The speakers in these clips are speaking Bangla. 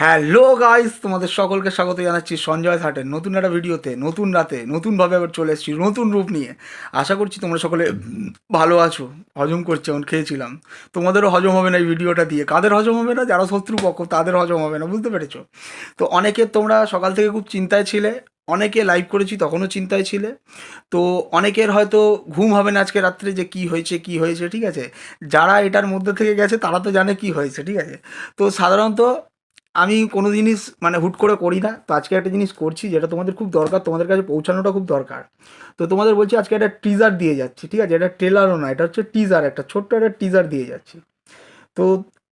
হ্যালো গাইস, তোমাদের সকলকে স্বাগত জানাচ্ছি সঞ্জয় থাটের নতুন একটা ভিডিওতে, নতুন রাতে, নতুনভাবে আবার চলে এসেছি, নতুন রূপ নিয়ে। আশা করছি তোমরা সকলে ভালো আছো, হজম করছে, এমন খেয়েছিলাম। তোমাদেরও হজম হবে না এই ভিডিওটা দিয়ে। কাদের হজম হবে না? যারা শত্রুপক্ষ তাদের হজম হবে না, বুঝতে পেরেছ? তো অনেকে তোমরা সকাল থেকে খুব চিন্তায় ছিলে, অনেকে লাইভ করেছি, তখনও চিন্তায় ছিলে। তো অনেকের হয়তো ঘুম হবে না আজকে রাত্রে যে কি হয়েছে কি হয়েছে, ঠিক আছে? যারা এটার মধ্যে থেকে গেছে, তারা তো জানে কি হয়েছে, ঠিক আছে? তো সাধারণত আমি কোনো জিনিস মানে হুট করে করি না। তো আজকে একটা জিনিস করছি যেটা তোমাদের খুব দরকার, তোমাদের কাছে পৌঁছানোটা খুব দরকার। তো তোমাদের বলছি আজকে একটা টিজার দিয়ে যাচ্ছি, ঠিক আছে? এটা ট্রেলারও না এটা হচ্ছে টিজার একটা ছোট্ট একটা টিজার দিয়ে যাচ্ছি। তো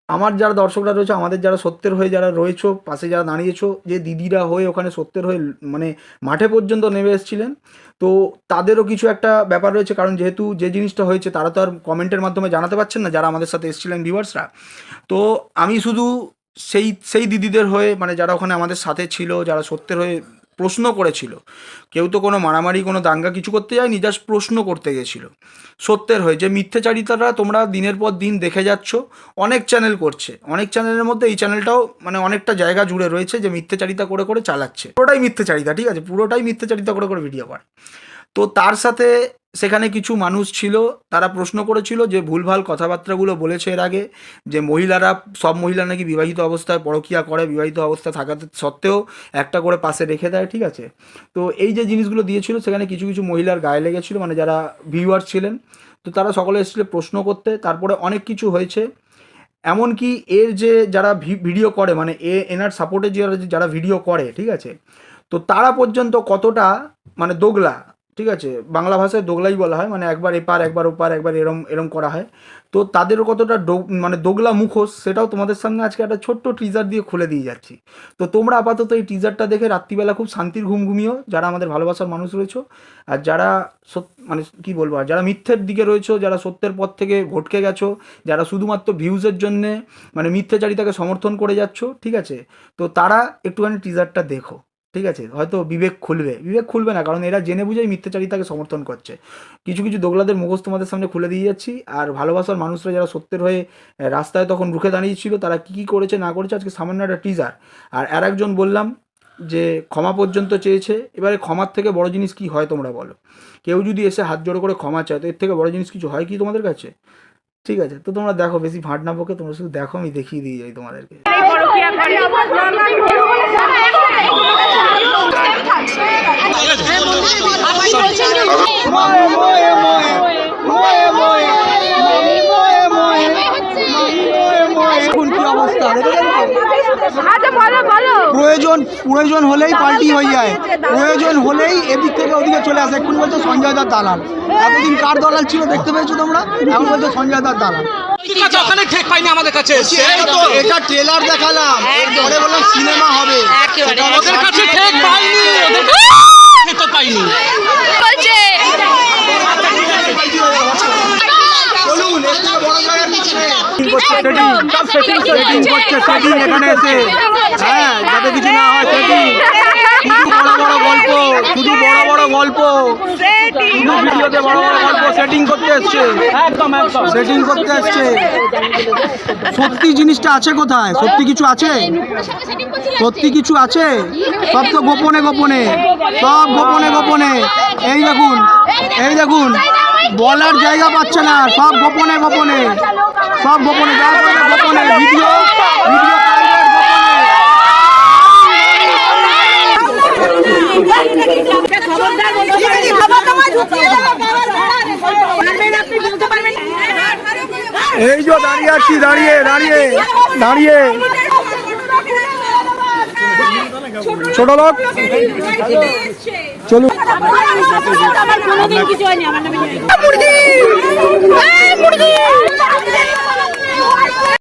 আমার যারা দর্শকরা রয়েছে, আমাদের যারা সত্যের হয়ে যারা রয়েছো, পাশে যারা দাঁড়িয়েছো, যে দিদিরা হয়ে ওখানে সত্যের হয়ে মানে মাঠে পর্যন্ত নেমে এসেছিলেন, তো তাদেরও কিছু একটা ব্যাপার রয়েছে। কারণ যেহেতু যে জিনিসটা হয়েছে, তারা তো আর কমেন্টের মাধ্যমে জানাতে পারছেন না, যারা আমাদের সাথে এসেছিলেন ভিউয়ার্সরা তো আমি শুধু সেই সেই দিদিদের হয়ে মানে যারা ওখানে আমাদের সাথে ছিল, যারা সত্যের হয়ে প্রশ্ন করেছিল, কেউ তো কোনো মারামারি, কোনো দাঙ্গা কিছু করতে যায়নি জাস্ট প্রশ্ন করতে গেছিল। সত্যের হয়ে, যে মিথ্যাচারিতারা তোমরা দিনের পর দিন দেখে যাচ্ছ, অনেক চ্যানেল করছে। অনেক চ্যানেলের মধ্যে এই চ্যানেলটাও মানে অনেকটা জায়গা জুড়ে রয়েছে যে মিথ্যাচারিতা করে করে চালাচ্ছে। পুরোটাই মিথ্যাচারিতা, ঠিক আছে? পুরোটাই মিথ্যাচারিতা করে করে ভিডিও করে তো তার সাথে সেখানে কিছু মানুষ ছিল, তারা প্রশ্ন করেছিল যে ভুলভাল কথাবার্তাগুলো বলেছে এর আগে, যে মহিলারা, সব মহিলা নাকি বিবাহিত অবস্থায় পরকিয়া করে, বিবাহিত অবস্থায় থাকাতে সত্ত্বেও একটা করে পাশে রেখে দেয়, ঠিক আছে? তো এই যে জিনিসগুলো দিয়েছিল, সেখানে কিছু কিছু মহিলার গায়ে লেগেছিল মানে যারা ভিউয়ার ছিলেন, তো তারা সকলে এসেছিল প্রশ্ন করতে, তারপরে অনেক কিছু হয়েছে। এমনকি এর যে যারা ভিডিও করে মানে এ, এনার সাপোর্টে যারা যারা ভিডিও করে, ঠিক আছে? তো তারা পর্যন্ত কতটা মানে দোগলা ঠিক আছে? বাংলা ভাষায় দোগলাই বলা হয় মানে একবার এপার, একবার ওপার, একবার এরম এরম করা হয়। তো তাদেরও কতটা মানে দোগলা মুখোশ, সেটাও তোমাদের সামনে আজকে একটা ছোট্ট টিজার দিয়ে খুলে দিয়ে যাচ্ছি। তো তোমরা আপাতত এই টিজারটা দেখে রাত্রিবেলা খুব শান্তির ঘুম ঘুমিও যারা আমাদের ভালোবাসার মানুষ রয়েছো, আর যারা মানে কি বলব, আর যারা মিথ্যের দিকে রয়েছো, যারা সত্যের পথ থেকে ভটকে গেছো, যারা শুধুমাত্র ভিউজের জন্যে মানে মিথ্যাচারিতাকে সমর্থন করে যাচ্ছ, ঠিক আছে? তো তারা একটুখানি টিজারটা দেখো। ঠিক আছে? হয়তো বিবেক খুলবে। বিবেক খুলবে না কারণ এরা জেনে বুঝেই মিথ্যাচারিতাকে সমর্থন করছে। কিছু কিছু দোগলাদের মুখোশ তোমাদের সামনে খুলে দিয়ে যাচ্ছি। আর ভালোবাসার মানুষরা যারা সত্যের হয়ে রাস্তায় তখন রুখে দাঁড়িয়েছিল তারা কী কী করেছে না করেছে আজকে সামান্য একটা টিজার আর আর একজন বললাম যে ক্ষমা পর্যন্ত চেয়েছে। এবারে ক্ষমার থেকে বড় জিনিস কি হয় তোমরা বলো। কেউ যদি এসে হাত জোড়ো করে ক্ষমা চায় তো এর থেকে বড় জিনিস কিছু হয় কি তোমাদের কাছে? ঠিক আছে তো তোমরা দেখো বেশি ভাট না বকে তোমরা শুধু দেখো আমি দেখিয়ে দিয়ে যাই তোমাদেরকে এই পরকীয়া করে এখন কি অবস্থা দেখেছেন তো? আচ্ছা বলো বলো প্রয়োজন প্রয়োজন হলেই পাল্টি হয়ে যায়। প্রয়োজন হলেই এদিক থেকে ওদিকে চলে আসে। এখন বলছে সঞ্জয় দার দালাল। এতদিন কার দালাল ছিল দেখতে পেয়েছ তোমরা? এখন বলছে সঞ্জয় দার দালাল। ঠিক আছে ওখানে ঠিক পাইনি আমাদের কাছে। এটা তো এটা ট্রেলার দেখালাম। পরে বললাম সিনেমা হবে। ওদের কাছে ঠিক পাইনি ওদের তো পাইনি বলছে বলুন এর থেকে বড় জায়গায় কিছু নেই। সেটিং করছে সেটিং এখানে এসে হ্যাঁ যাতে কিছু না হয় সেটিং শুধু বড় বড় গল্প শুধু বড় বড় গল্প শুধু ভিডিওতে বড় বড় গল্প সেটিং করতে এসছে একদম একদম সেটিং করতে এসছে সত্যি জিনিসটা আছে কোথায় সত্যি কিছু আছে সত্যি কিছু আছে সব তো গোপনে গোপনে সব গোপনে গোপনে এই দেখুন এই দেখুন বলার জায়গা পাচ্ছে না, সব গোপনে গোপনে, সব গোপনে গোপনে বলতে পারবেন এই যে দাঁড়িয়ে আছি, দাঁড়িয়ে দাঁড়িয়ে দাঁড়িয়ে। ছোট লোক। চলুন।